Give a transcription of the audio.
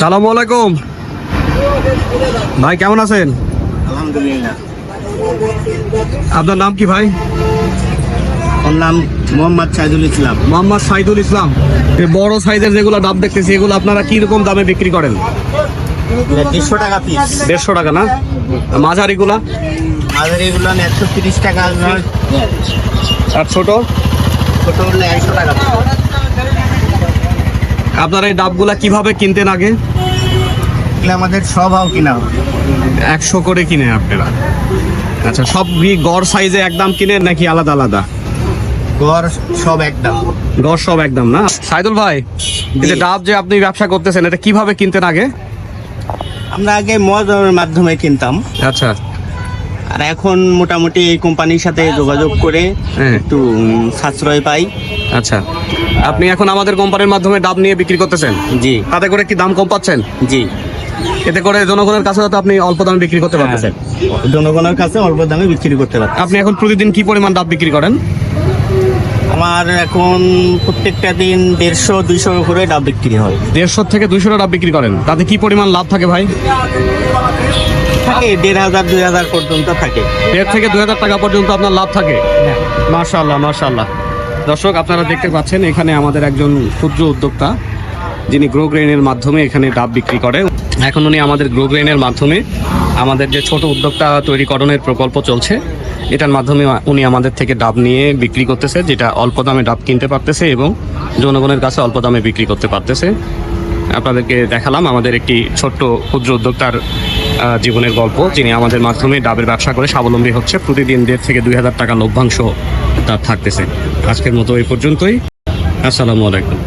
সালাম আলাইকুম। ভাই কেমন আছেন? আপনার নাম কি ভাই? ওর নাম মোহাম্মদ সাইদুল ইসলাম। মোহাম্মদ সাইদুল ইসলাম। বড় সাইজের যেগুলো ডাব দেখতেছি এগুলো আপনারা কীরকম দামে বিক্রি করেন? দেড়শো টাকা পিস দেড়শো টাকা না? মাঝারিগুলা? একশো তিরিশ টাকা আর ছোট? ছোটো হলে একশো টাকা। আপনারা এই ডাবগুলা কীভাবে কিনতেন আগে? আমাদের স্বভাব কিনা একশো করে কিনে আপনারা। আচ্ছা সব গড় সাইজে একদম কিনেন নাকি আলাদা আলাদা? ঘর সব একদম। গড় সব একদম না? সাইদুল ভাই এই যে ডাব যে আপনি ব্যবসা করতেছেন এটা কীভাবে কিনতেন আগে? আমরা আগে মজের মাধ্যমে কিনতাম। আচ্ছা। আর এখন মোটামুটি এই কোম্পানির সাথে যোগাযোগ করে হ্যাঁ। একটু সাশ্রয় পাই। আচ্ছা। আপনি এখন আমাদের কোম্পানির মাধ্যমে ডাব নিয়ে বিক্রি করতেছেন? জি। তাতে করে কি দাম কম পাচ্ছেন? জি। এতে করে জনগণের কাছে তো আপনি অল্প দামে বিক্রি করতে পারতেছেন। জনগণের কাছে অল্প দামে বিক্রি করতে পারি আপনি এখন প্রতিদিন কি পরিমাণ ডাব বিক্রি করেন? আমার এখন প্রত্যেকটা দিন দেড়শো দুইশো করে ডাব বিক্রি হয়। দেড়শো থেকে দুইশো ডাব বিক্রি করেন। তাতে কি পরিমাণ লাভ থাকে ভাই? দেড় হাজার দুই হাজার পর্যন্ত থাকে। দেড় থেকে দুই হাজার টাকা পর্যন্ত আপনার লাভ থাকে? মাশাল্লাহ মাশাল্লাহ দর্শক আপনারা দেখতে পাচ্ছেন এখানে আমাদের একজন ক্ষুদ্র উদ্যোক্তা যিনি গ্রো গ্রেনের মাধ্যমে এখানে ডাব বিক্রি করে এখন উনি আমাদের গ্রো গ্রেনের মাধ্যমে আমাদের যে ছোট উদ্যোক্তা তৈরিকরণের প্রকল্প চলছে এটার মাধ্যমে উনি আমাদের থেকে ডাব নিয়ে বিক্রি করতেছে যেটা অল্প দামে ডাব কিনতে পারতেছে এবং জনগণের কাছে অল্প দামে বিক্রি করতে পারতেছে। আপনাদেরকে দেখালাম আমাদের একটি ছোট্ট ক্ষুদ্র উদ্যোক্তার জীবনের গল্প, যিনি আমাদের মাধ্যমে ডাবের ব্যবসা করে স্বাবলম্বী হচ্ছে, প্রতিদিন দেড় থেকে দুই হাজার টাকা লভ্যাংশ তার থাকতেছে। আজকের মতো এই পর্যন্তই। আসসালামু আলাইকুম।